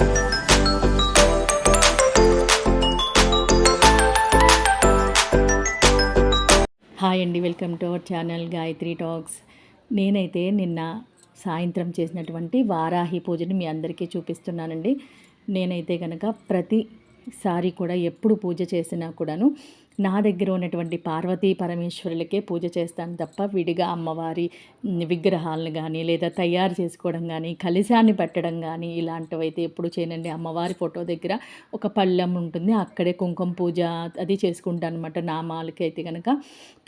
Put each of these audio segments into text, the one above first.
Hi అండి welcome to our channel Gayatri talks. నేనైతే నిన్న సాయంత్రం చేసినటువంటి వారాహి పూజని మీ అందరికీ చూపిస్తున్నానండి. నేనైతే కనుక ప్రతి సారి కూడా ఎప్పుడు పూజ చేసినా కూడాను నా దగ్గర ఉన్నటువంటి పార్వతీ పరమేశ్వరులకే పూజ చేస్తాను తప్ప విడిగా అమ్మవారి విగ్రహాలను కానీ లేదా తయారు చేసుకోవడం కానీ కలిశాన్ని పెట్టడం కానీ ఇలాంటివి అయితే ఎప్పుడు చేయనండి. అమ్మవారి ఫోటో దగ్గర ఒక పళ్ళెం ఉంటుంది. అక్కడే కుంకుమ పూజ అది చేసుకుంటాను అనమాట నామాలకి అయితే కనుక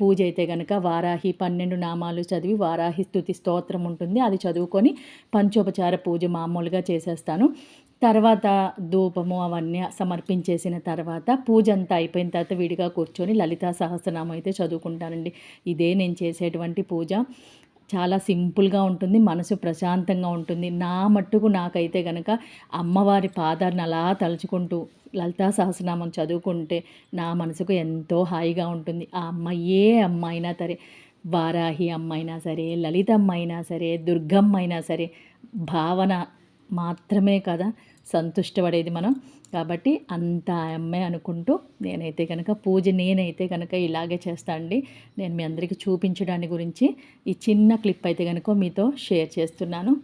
పూజ అయితే కనుక వారాహి పన్నెండు నామాలు చదివి వారాహి స్థుతి స్తోత్రం ఉంటుంది. అది చదువుకొని పంచోపచార పూజ మామూలుగా చేసేస్తాను. తర్వాత ధూపము అవన్నీ సమర్పించేసిన తర్వాత పూజ అంతా అయిపోయిన తర్వాత విడిగా కూర్చొని లలితా సహస్రనామం అయితే చదువుకుంటానండి. ఇదే నేను చేసేటువంటి పూజ. చాలా సింపుల్గా ఉంటుంది మనసు ప్రశాంతంగా ఉంటుంది. నా మట్టుకు నాకైతే గనక అమ్మవారి పాదాలను అలా తలుచుకుంటూ లలితా సహస్రనామం చదువుకుంటే నా మనసుకు ఎంతో హాయిగా ఉంటుంది. ఆ అమ్మ ఏ అమ్మ అయినా సరే వారాహి అమ్మ అయినా సరే లలితమ్మ అయినా సరే దుర్గమ్మ అయినా సరే భావన మాత్రమే కదా సంతుష్టపడేది మనం. కాబట్టి అంత అమ్మాయి అనుకుంటూ నేనైతే కనుక పూజ నేనైతే కనుక ఇలాగే చేస్తానండి నేను మీ అందరికీ చూపించడాని గురించి ఈ చిన్న క్లిప్ అయితే కనుక మీతో షేర్ చేస్తున్నాను.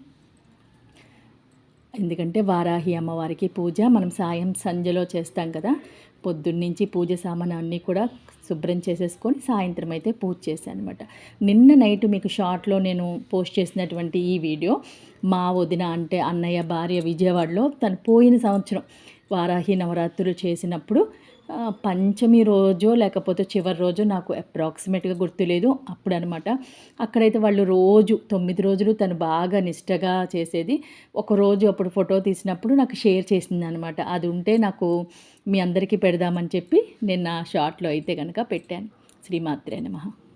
ఎందుకంటే వారాహి అమ్మవారికి పూజ మనం సాయం సంధ్యలో చేస్తాం కదా. పొద్దున్నుంచి పూజ సామాను అన్నీ కూడా శుభ్రం చేసేసుకొని సాయంత్రం అయితే పూజ చేశాను అనమాట నిన్న నైట్ మీకు షార్ట్లో నేను పోస్ట్ చేసినటువంటి ఈ వీడియో మా వదిన అంటే అన్నయ్య భార్య విజయవాడలో తను పోయిన సంవత్సరం వారాహి నవరాత్రులు చేసినప్పుడు పంచమి రోజో లేకపోతే చివరి రోజు నాకు అప్రాక్సిమేట్గా గుర్తులేదు. అప్పుడు అనమాట అక్కడైతే వాళ్ళు రోజు తొమ్మిది రోజులు తను బాగా నిష్టగా చేసేది. ఒక రోజు అప్పుడు ఫోటో తీసినప్పుడు నాకు షేర్ చేసింది అనమాట అది ఉంటే నాకు మీ అందరికీ పెడదామని చెప్పి నేను నా షార్ట్లో అయితే కనుక పెట్టాను. శ్రీమాత్రే నమః.